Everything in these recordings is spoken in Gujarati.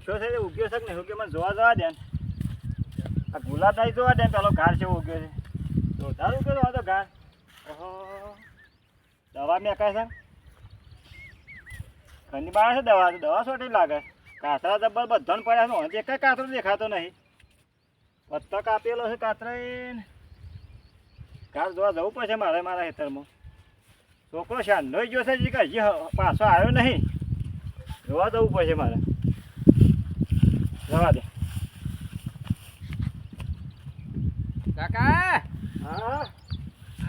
પૂંખ્યો છે ઉગ્યો છે કે નહીં ઉગ્યો? મને જોવા જવા દે. આ ગુલાબ જોવા દે પેલો ઘાર છે ઉગ્યો છે. જોરદાર ઉગ્યો આ તો ઘાર. ઓહો. દવા મેં કાંઈ છે? ઘરની બહાર છે દવા? દવા સોટી લાગે. કાતરા જબ્બર બધાને પડ્યા છે. એક કાતરો દેખાતો નહીં. પત્તો કાપેલો છે કાતરાઈને. ઘાસ જોવા જવું પડશે મારે મારા ખેતરમાં. છોકરો શાંતો ગયો છે હજી પાછો આવ્યો નહીં. જોવા જવું પડશે મારે. જવા દે. કાકા! હા?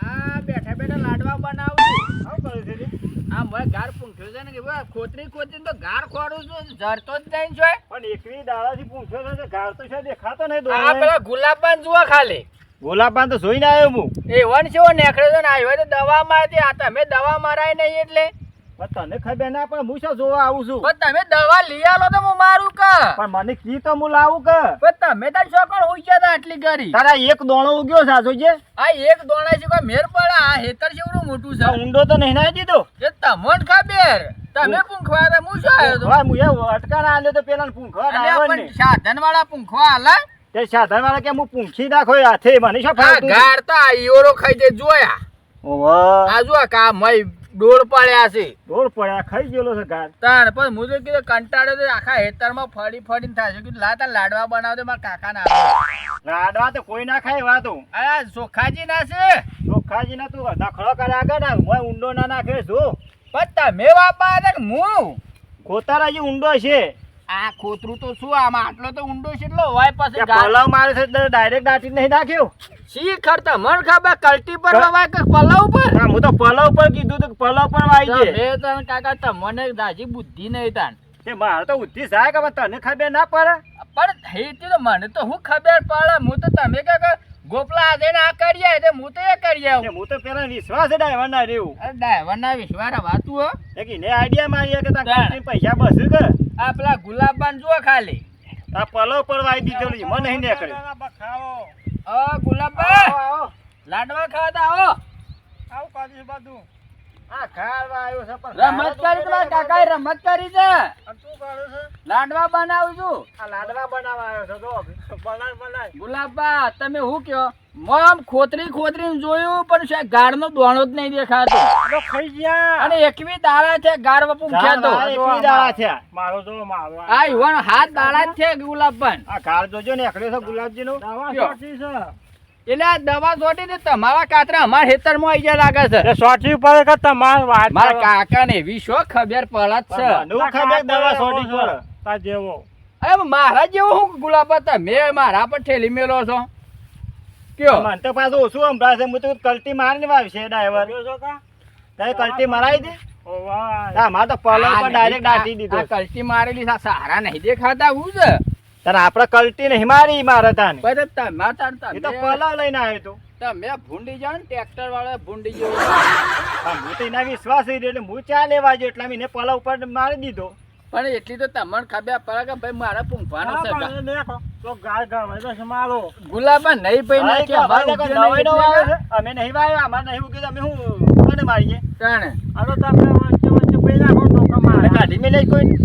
આ બેઠા બેઠા લાડવા બનાવું આવું કરે છે આ મોય ગાર પૂંખ્યો છે ને કે ભાઈ ખોતરી ખોતરી તો ગાર ખોડું છું જરતો જ નહીં જોય પણ એકવી દાડાથી પૂંખ્યો છે ગાર તો છે દેખાતો નહીં આ દોડે પેલા ગુલાબબાન જુઓ ખાલી. ગુલાબાન તો જોઈને આવ્યો હું. એ વન છે ઓ છે ને આવ્યો તો દવા મારતી આ તમે દવા મારાય નહીં એટલે. તને ખબર ના પણ હું શું જોવા આવું છું? પણ તમે દવા લઈ આલો તો હું મારું કે? પણ મને કી તો હું લાવું કે? પણ તમે તાર છોકરો હોઈ ગયા તા આટલી ગરી તારા એક દોણો ઉગ્યો છે જોજે. આ એક દોણા છે કોઈ મેર પડે આ હેતર જેવડું મોટું છે. ઊંડો તો નહીં નાખી દીધો? એ તમને ખબર. તમે પૂંખવા હતા હું શું આવ્યો તો? હા હું એ અટકાના આલ્યો તો પેલા પૂંખવા આવે ને. સાધન વાળા પૂંખવા આલા? તે સાધન વાળા કે હું પૂંખી નાખો હાથે મને શું ફાયદો ગાર તો આ ઈઓરો ખાઈ દે જોયા. ઓહો. આ જો કા મય ડોળ પડ્યા છે. ડોળ પડ્યા ખાઈ ગયેલો છે ગાર તાણ પણ હું તો કીધું કંટાળ્યો તો આખા હેતરમાં ફરી ફરીને થાય છે. કીધું લાતા લાડવા બનાવતો મારા કાકા ના લાડવા તો કોઈ ના ખાય વાતો અરે સોખાજી ના છે. ચોખ્ખાજી ના તું નખડો કરે આગળ ના હું ઊંડો ના નાખે છું. પણ તમે વાપા કે હું? ખોતારા જે ઊંડો છે. આ ખોતરું તો શું આમાં આટલો તો ઊંડો છે એટલો હોય પછી પલાવ મારે છે ડાયરેક્ટ દાટી નહીં નાખ્યો? શી ખરતા? મન ખબર કલટી પર ક- કે પલાવ પર? હા, હું તો પલાવ પર કીધું તો પલાવ પર વાઈ છે. તમે તને કાકા તમને દાજી બુદ્ધિ નહીં તાન. તે મારે તો બુદ્ધિ જાય કે તને ખબર ના પડે? પણ હેતી તો મને તો હું ખબર પડે. હું તો તમે કાકા ગોપલા આજે આ કરીએ તે હું તો એ કરી તે આવું હું તો પેલા વિશ્વાસ ડાય ના રેવું અરે ડ્રાઈવર ના વિશ્વાસ વાતું હો. એક ને આઈડિયા મારી કે તા. કંપની પૈસા બસ કે આ પેલા ગુલાબબાન જો ખાલી. આ પલો પર વાઈ દીધો છે, મને નહીં નીકળે. ઓ ગુલાબબા લાડવા ખાતા આવો આ ખાવા આવ્યો છે પણ રમત કરી તમારા કાકાએ રમત કરી છે. શું છે? લાડવા બનાવું છું આ લાડવા બનાવવા આવ્યો છે જો. બનાય તમે હું કયો? મોમ ખોતરી ખોતરી જોયું પણ છે ગાળનો દોણો જ નહીં દેખાતો. તો ખાઈ ગયા. અને એકવી દાડા છે ગાર બાપુ ખેતો એકવી દાડા છે. મારો જો મારો. આ યુવાન હાથ દાડા જ છે ગુલાબબાન આ ઘાર જોજો ને એકડે છે ગુલાબજી નો દવા સોટી છે. એટલે આ દવા છોટી ને તમારા કાતરા અમારા ખેતરમાં આઈ જાય લાગે છે. એ સોટી ઉપર કે તમાર વાત મારા કાકા ને એવી શો ખબર પડત છે. નું ખબર દવા સોટી પડે તા જેવો અરે મારા જેવો હું ગુલાબા તમે મારા પર ઠેલી મેલો છો. કયો? મને તો પાછું ઓછું સંભળાય છે. હું તો કલ્ટી મારીને વાવશે ડ્રાઈવર તારે કલ્ટી મરાઈ દે મારે તો પલવ પર ડાયરેક્ટ દાટી દીધો. આ કલ્ટી મારેલી સા- સારા નહીં દેખાતા હું છે. તારે આપણે કલટી નહીં મારી મારે તાને. તો તમે લઈને આવ્યો તો તમે ભૂંડી જાઓ ને ટ્રેક્ટર વાળા ભૂંડી જેવું હું તો એના વિશ્વાસ એટલે હું ચા લેવા જો એટલે મેં પલવ ઉપર મારી દીધો. પણ એટલી તો તમને ખબર પડે કે ભાઈ મારા પૂંખવાનો છે ગુલાબા નહીં ભાઈ ના કે અમારે નહીં. અમે નહીં વાવ્યો અમારે નહીં ઉગ્યો તો અમે હું કોને મારીએ? તાણે. અમે કાઢી મેલે કોઈ?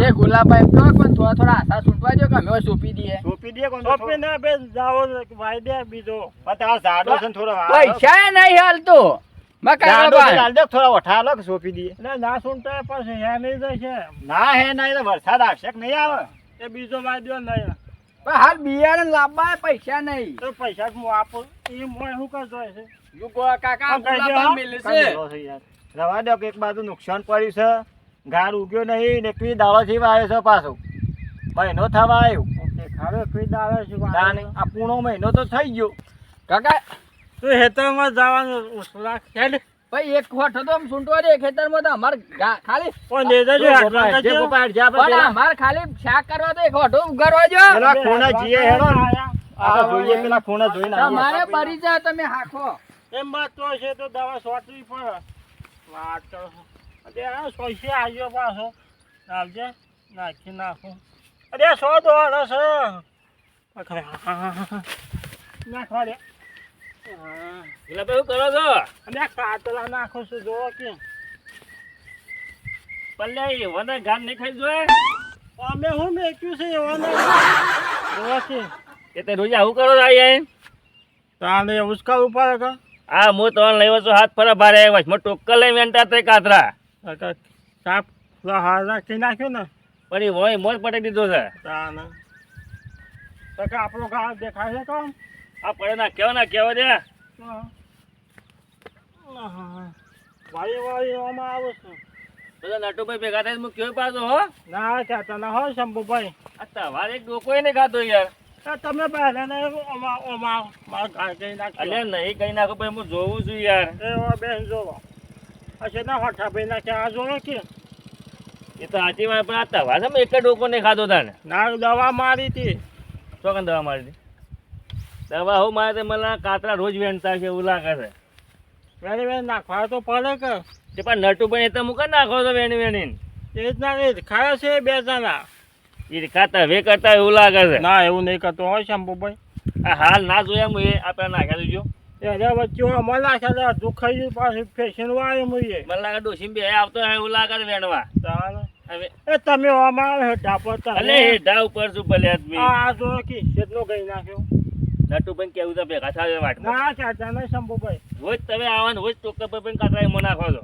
એ ગુલાબા એમ કહો પણ થોડા થોડા આશા છૂટવા દો કે અમે હવે દઈએ. સોંપી દે કોણ સોંપી ને બે જાવો વાઈ દે બીજો. ઝાડો છે ને થોડો પૈસા નહીં હાલતો. માં કાકા ઝાડો છે ભાઈ. ચાલ દે થોડા વઠા લો કે સોંપી દઈએ ના સુનતા પછી હે નહીં જાય છે ના હે ના એ તો વરસાદ આવશે કે નહીં આવે? એ બીજો વાદ્યો નહીં. પણ હાલ બિયારણ લાવવા પૈસા નહીં. તો પૈસા હું આપું. એ મોય શું કરતો છે? જો ગો- કાકા પણ કહેજો, ગુલાબા હા. મિલે છે. કંટાળો છે યાર. રવા દો એક બાજુ નુકસાન પડ્યું છે. ગાર ઉગ્યો નહીં ને કઈ દાવા થી આવ્યો છે પાછો. મહિનો થવા આવ્યો. પૂણો મહિનો તો થઈ ગયો. કાકા તું ખેતરમાં જવાનું ઉસલા ખેડ ભાઈ એક ખોટ હતો આમ સૂંટવા દે ખેતરમાં તો અમાર ખાલી પણ દેજો જો જે કરજો. ગોપાલ, પણ અમાર ખાલી શાક કરવા તો એક ખોટો ઉગાડવા જો પેલા ખૂણા જીએ હેડો આ જોઈએ પેલા ખૂણા જોઈને તમારે બરી જાય તમે હાખો એમ વાત તો છે તો દવા સોટવી પણ વાત તો અરે આ સોસી આવ્યો પાછો. આવજે નાખી નાખું. અરે સો દોડો છે. નાખવા દે. હા. ગુલાબા શું કરો છો? અને કાતલા નાખો છું જોવો કે પલ્લે વને ગાન નહીં ખાઈ જોઈએ અમે હું મેક્યું છે વને? જોવાથી એ તે રોજ આવું કરો છો અહીંયા? તાને ઉસકા ઉપર કે? હા હું તમને લઈ છું હાથ ફરા ભારે આવ્યા મો ટોક્કર લઈ વેંટા તે કાતરા. સાપ હાર રાખી નાખ્યો ને. પણ એ હોય મોજ પટાઈ દીધો છે. તાને કાકા આપણો ગાળ દેખાય છે કોમ આ પડે ના કેવા ના કેવા દે? વાળી વાળી એવામાં આવું છું. બધા નટુભાઈ ભેગા થાય હું કેવું પાછો હો? ના ચાતા ના હો શંભુભાઈ. આ તમારે એક ડોકો નહીં ખાતો યાર. તમે પહેલા ને ઓમાં ઓમાં મારા અલ્યા નહીં ગઈ નાખો ભાઈ હું જોવું છું યાર. બેન જોવો. અચ્છા ના હોઠા ભાઈ નાખ્યા આ જોવો કે? એ તો વાત પણ આ તમારે તમે એક ડોકો નહીં ખાતો તાને. ના દવા મારી હતી. ચોકન દવા મારી દી દવા હું મારે તે મને કાતરા રોજ વેણતા છે એવું લાગે છે. વેણી વેણી નાખવા તો પડે કે. તે પણ નટુભાઈ એ તો મૂકે નાખો તો વેણી વેણીને. એ રીતના એ જ ખાયા છે બે જણા. એ ખાતા વે કરતા એવું લાગે છે. ના એવું નહીં કરતો હોય શંભુભાઈ. આ હાલ ના જોયા હું એ આપણે નાખ્યા દેજો અરે વચ્ચે અમલ નાખ્યા હતા ખાઈ પાછું ફેશન વાળે મુઈએ મને લાગે ડોસી બે આવતો એવું લાગે છે વેણવા. એ તમે આમાં હેઠા પર અલે હેઠા ઉપર છું ભલે આદમી. આ જો કે કેટલો ગઈ નાખ્યો. નટુભાઈ કેવું તો ભેગા થાય વાટમાં ના ચાચા નહીં શંભુભાઈ રોજ તમે આવવાનું રોજ ટોકર પર પણ કાતરા મને નાખો છો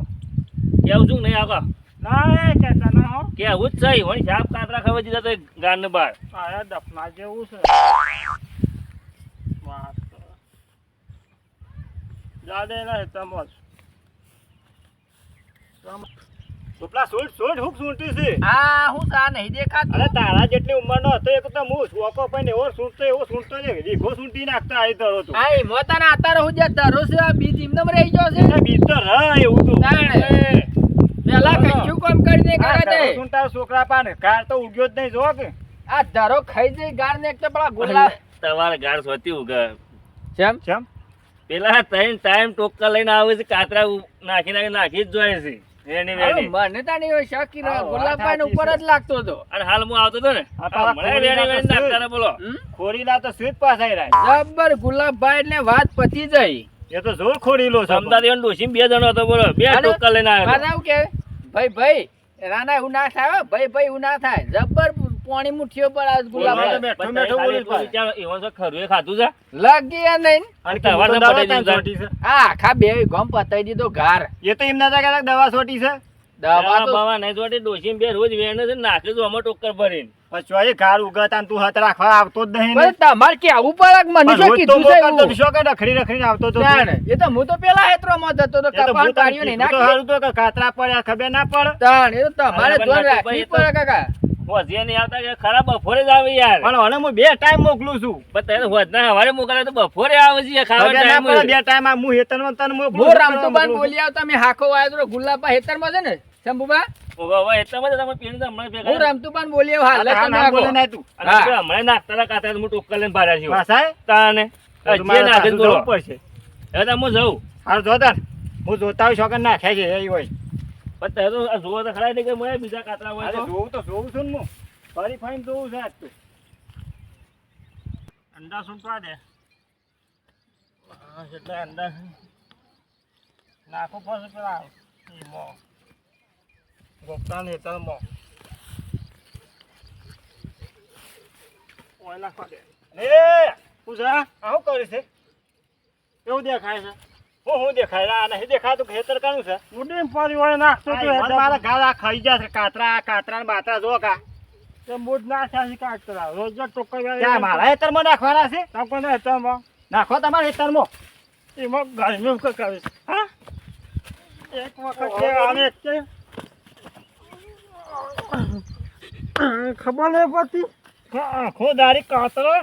કેવું છું નહીં આગળ? ના ચાચા ના હો. કેવું જ છે વળી સાપ કાતરા ખબર દીધા તો ગાન ને બહાર આયા દફના જેવું છે. વાત ના જાડે નહીં તમોસ ઉપલા સૂટ સૂટ હુક સૂંટી છે. આ હું સા નહીં દેખા અરે તારા જેટલી ઉંમરનો હતો એક તો હું શોકો પણ એવો સૂંટતો એવો સૂંટતો ને રીઘો સૂંટી નાખતા આવી તરો તું. આ મોતાના આતાર હું જે ધરો છે આ બીજ એમને રહી ગયો છે. એ બીજ તો રહ એવું તું. પેલા કશું કામ કરીને દે કરે છે સૂંટા છોકરા પાને. કાર તો ઉગ્યો જ નહીં જો કે. આ ધરો ખાઈ જઈ ગાર ને એક તો પેલા ગુલાબ તમારે ગાર સોતી ઉગા. ચમ ચમ પેલા ત્રણ ટાઈમ ટોકર લઈને આવે છે કાતરા ઉ- નાખી નાખી નાખી જ જોઈએ છે. વેણી વેણી મને તા હોય શકી ગુલાબભાઈ ઉપર જ લાગતો હતો. અને હાલ હું આવતો હતો ને? મને વેણી વેણી નાખતા બોલો. ખોરીલા તો સ્વીટ પાસ આવી રહ્યા જબ્બર ગુલાબભાઈ એટલે વાત પતી જઈ એ તો જોર ખોરીલો છે. બે જણો હતો બોલો બે અને લઈને આવ્યો મારે કે? ભાઈ ભાઈ રાના એવું ના થાય ભાઈ ભાઈ એવું ના થાય જબ્બર પોણી મુઠ્ઠીઓ પર આ ગુલાબ બેઠો બેઠો બોલી જ એવો તો ખરું એ ખાધું છે? લાગી નહીં. અને તમારે તો તો પટાઈ દીધું છે. આ આખા બે ગમ પતાઈ દીધો ઘર. એ તો એમના તા કદાચ દવા છોટી છે? દવા તો બવા નહીં છોટી ડોસી બે રોજ વેણ છે નાખે છે અમે ટોકર ભરીને. પછી એ ઉગતા તું હાથ રાખવા આવતો જ નહીં તમારે પડે મને કીધું છે શું કે રખડી રખડીને આવતો તો. એ તો હું તો પેલા હેતરોમાં જ હતો તો તો કપાળ તને નહીં તો કાતરા પડ્યા ખબર ના પડે. તાણ, એ તો તમારે અરે રાખવી પડે કાકા. હોજે નહીં આવતા કે ખરા બપોરે જ આવે યાર. પણ હવે હું બે ટાઈમ મોકલું છું. પણ તને હોજના હવારે મોકલે તો બપોરે આવે છે ખાવા ના ટાઈમ બે ટાઈમ આ હું હેતરમાં તને મોકલું રામતુબાન બોલી આવતા મે હાખો વાયો તો ગુલાબા હેતરમાં છે ને શંભુબા? હવે એટલામાં જ તમે પીને તો હમણાં ભેગા હું આવ્યો. ના હજી નાખે જોતા છોકરા છે એ હોય. પણ તે તો આ જોવો તો ખરા નહીં કે બીજા કાતરા હોય તો? જોવું તો જોવું છું ને હું. ફરી ફરીને જોવું છે આજ તો. અંડા સૂંટવા દે. એટલે અંડા નાખો પછી પેલા ઈમાં. ગોપતાને હેતરમાં. ઓય નાખવા દે. એ! પૂજા આ શું કર્યું છે? કેવું દેખાય છે. હું હું દેખાય? આ નહીં દેખાતું ખેતર હેતર છે? ઉડીને ફરી વળી નાખતો તો ખાઈ જશે કાતરા કાતરા ને બાતરા જો કા. તે મૂડ છે કાંઈક રોજ જ ટોકર ત્યાં મારા હેતરમાં નાખવાના છે? તમને હેતરમાં? નાખો તમારા હેતરમાં. એમાં ગરમી ઉકળ કરે છે. હા? એક વખત છે છે. ખબર નહીં પડતી. આખો દારી કાતરો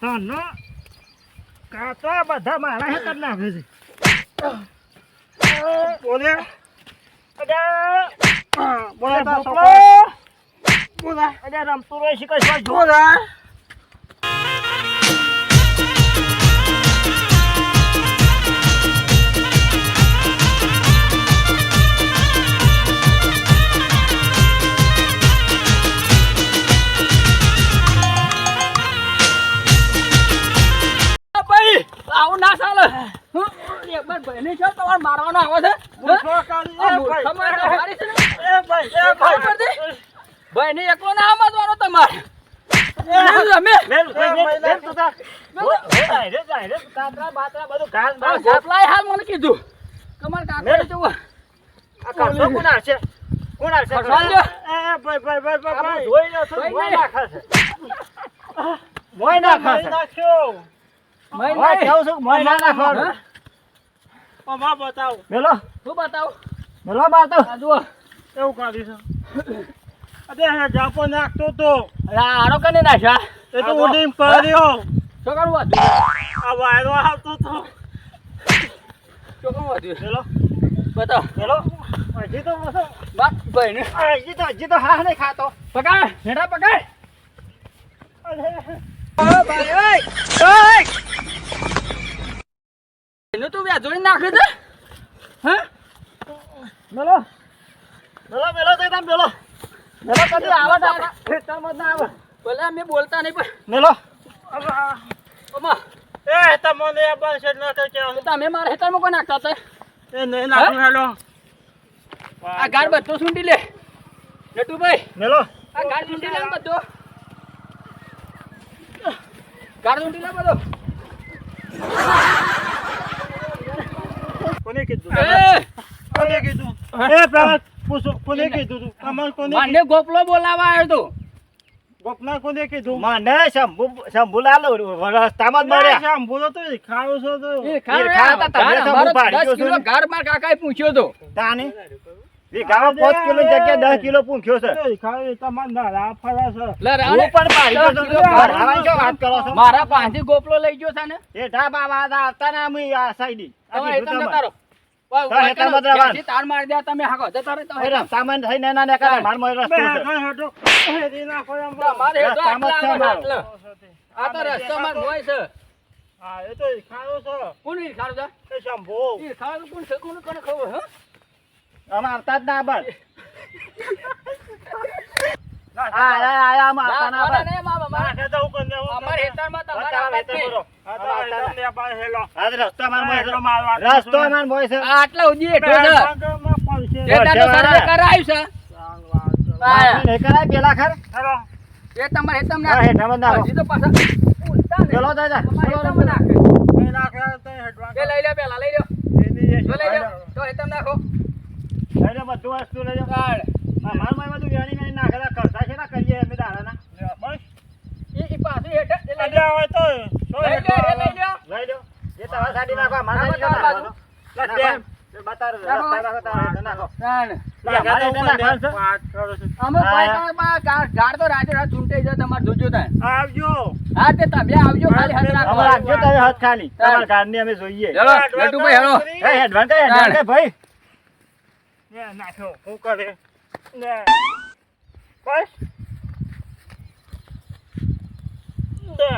તાનો કાતરા બધા મારા હેતર નાખે છે. બોલે? બોલે. બોલે. રમતું રહે છે કશું ભાઈ. જોઈ લો છો, ભાઈ, મોય નહીં. નાખે છે. મોય નાખે મારી છે. નાખ્યો. મય મોય અમાર બતાવો. મેલો, શું બતાવો? મેલો બાર તો. આ જુઓ. એવું કાઢી છે. અરે હે જાપો નાખતો તો અરે આ કને નાખ્યા? એ તો ઉડીને પડ્યો. શું કરવું આ વાયરો આવતો તો શું કરવું હતું? મેલો, બતાવો. મેલો. હજી તો મસ્ત. બા ભાઈ ને આ હજી તો હજી તો હા નહીં ખાતો. પકડ હેડા પકડ. એનું તું વ્યાજોડી નાખે છે. હા? બોલો બોલો મેલો તો તમે બોલો બોલો કદી આવે તો આપણા ખેતરમાં ના આવે. ભલે અમે બોલતા નહીં પણ મેલો. ઓમા એ તમને આ બસ ન તો કે તમે મારા હેતરમાં કોઈ નાખતા હતા એ નહીં નાખું હેલો આ ગાડ બધો સુંડી લે. નટુભાઈ મેલો. આ ગાડ સુંડી લે બધો. ગાડ સુંડી લે બધો. કોને કીધું? કોને કીધું? એ પેલા પૂછો કોને કીધું તું? તમારે કોને મને ગોપલો બોલાવા આવ્યો તો. ગોપના કોને કીધું? મને શંભુ શંભુ લાલો રસ્તામાં જ મળ્યા શંભુ તો ખાયો છો તો. એ હતા, કિલો ને. ગાડ કાકાએ પૂછ્યો તો. તાની? વીઘામાં પાંચ કિલો દસ કિલો પૂંખ્યો છે. મારા પાંચથી ગોપલો લઈ ગયો છે ને? એ આવતા ને અમે આ સાઈડી. રહો. વા- તાર. મારી દે તમે હાકો. જતા રહો તો એ હેતમ. રસ્તામાં થઈને એના ને કરે, માર મોય રસ્તો છે. રસ્તામાં જ આટલા છે. આ તો હા એ તો ખાયો છે. કોણ છે? એ શંભુ. ઈરખાડું કોણ છે? કોને- કોને ખબર, હં? અમે આવતા જ ના ના ના. મારવા રસ્તો અમાર મોય છે. આટલા સુધી હેઠો છે. એ સર્વે કરાયું છે. મારે નહીં કરાય પેલા ખર. એ તમારે હેતમ નાખે. હેઠામાં હજી તો પાછા ચલો દાદા ચલો નાખે. લઈ લો પેલા લઈ લો લઈ લો. તો હેતમ નાખો. લઈ લો બધું વસ્તુ લઈ કાઢ. આ માર બધું વેણી વેણી નાખેલા. કરતા છે ને કરીએ અમે દાડાના. બસ. પાછું હેઠ લઈ. તો. લઈ? લઈ. એ તમારે સાડી નાખો નાખો, નાખો. રસ્તા નાખો તારા નાખો. ખાલી ભાઈ. ને નાખ્યો હું કરે? ને. બસ. ને.